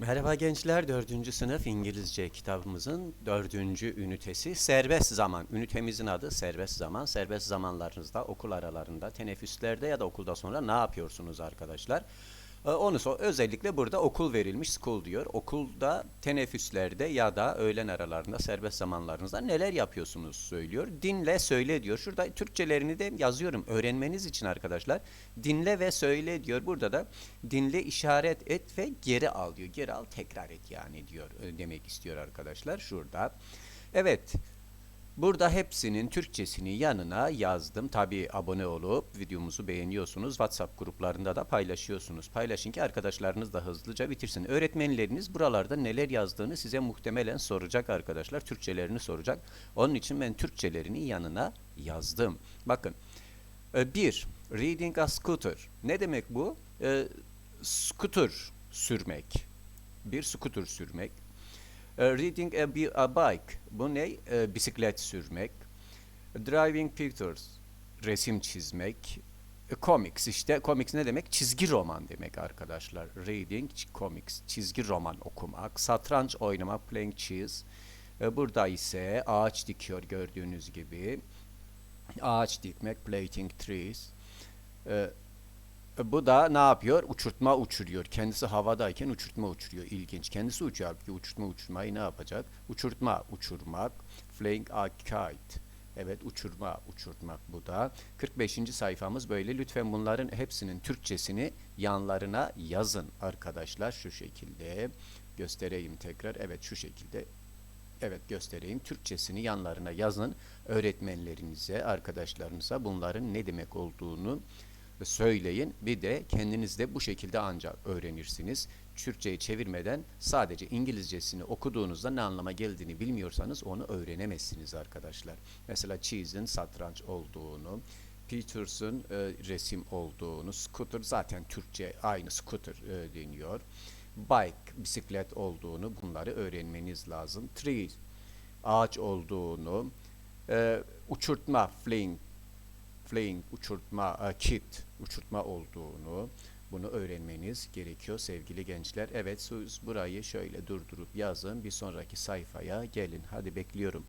Merhaba gençler, 4. sınıf İngilizce kitabımızın 4. ünitesi serbest zaman. Ünitemizin adı serbest zaman. Serbest zamanlarınızda, okul aralarında, teneffüslerde ya da okulda sonra ne yapıyorsunuz arkadaşlar? Onu so özellikle burada okul verilmiş, school diyor. Okulda, teneffüslerde ya da öğlen aralarında, serbest zamanlarınızda neler yapıyorsunuz söylüyor. Dinle, söyle diyor. Şurada Türkçelerini de yazıyorum öğrenmeniz için arkadaşlar. Dinle ve söyle diyor. Burada da dinle, işaret et ve geri al diyor. Geri al, tekrar et yani diyor e, demek istiyor arkadaşlar şurada. Evet. Burada hepsinin Türkçesini yanına yazdım. Tabi abone olup videomuzu beğeniyorsunuz. WhatsApp gruplarında da paylaşıyorsunuz. Paylaşın ki arkadaşlarınız da hızlıca bitirsin. Öğretmenleriniz buralarda neler yazdığını size muhtemelen soracak arkadaşlar. Türkçelerini soracak. Onun için ben Türkçelerini yanına yazdım. Bakın. E, Bir, reading a scooter. Ne demek bu? E, scooter sürmek. Bir scooter sürmek. E, reading a, a bike. Bu ne? E, bisiklet sürmek. Driving pictures. Resim çizmek. E, comics işte. Comics ne demek? Çizgi roman demek arkadaşlar. Reading comics. Çizgi roman okumak. Satranç oynamak. Playing chess. E, burada ise ağaç dikiyor gördüğünüz gibi. Ağaç dikmek. Planting trees. E, bu da ne yapıyor? Uçurtma uçuruyor. Kendisi havadayken uçurtma uçuruyor. İlginç. Kendisi uçuyor. Halbuki uçurtma uçurmayı ne yapacak? Uçurtma uçurmak. Flying a kite. Evet uçurma uçurtmak bu da. 45. sayfamız böyle. Lütfen bunların hepsinin Türkçesini yanlarına yazın arkadaşlar. Şu şekilde göstereyim tekrar. Evet şu şekilde Evet göstereyim. Türkçesini yanlarına yazın. Öğretmenlerinize, arkadaşlarınıza bunların ne demek olduğunu söyleyin. Bir de kendiniz de bu şekilde ancak öğrenirsiniz. Türkçeyi çevirmeden sadece İngilizcesini okuduğunuzda ne anlama geldiğini bilmiyorsanız onu öğrenemezsiniz arkadaşlar. Mesela cheese'in satranç olduğunu, Peters'ın e, resim olduğunu, scooter zaten Türkçe aynı scooter e, deniyor. Bike, bisiklet olduğunu bunları öğrenmeniz lazım. Tree, ağaç olduğunu, e, uçurtma, flying, flying uçurtma, e, kit uçurtma olduğunu bunu öğrenmeniz gerekiyor sevgili gençler. Evet siz burayı şöyle durdurup yazın bir sonraki sayfaya gelin. Hadi bekliyorum.